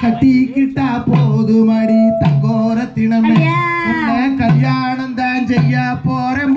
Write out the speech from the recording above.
கட்டிக்கிட்டா போதுமடி. தங்கோர தினமே கல்யாணம் தான் செய்ய போறேன்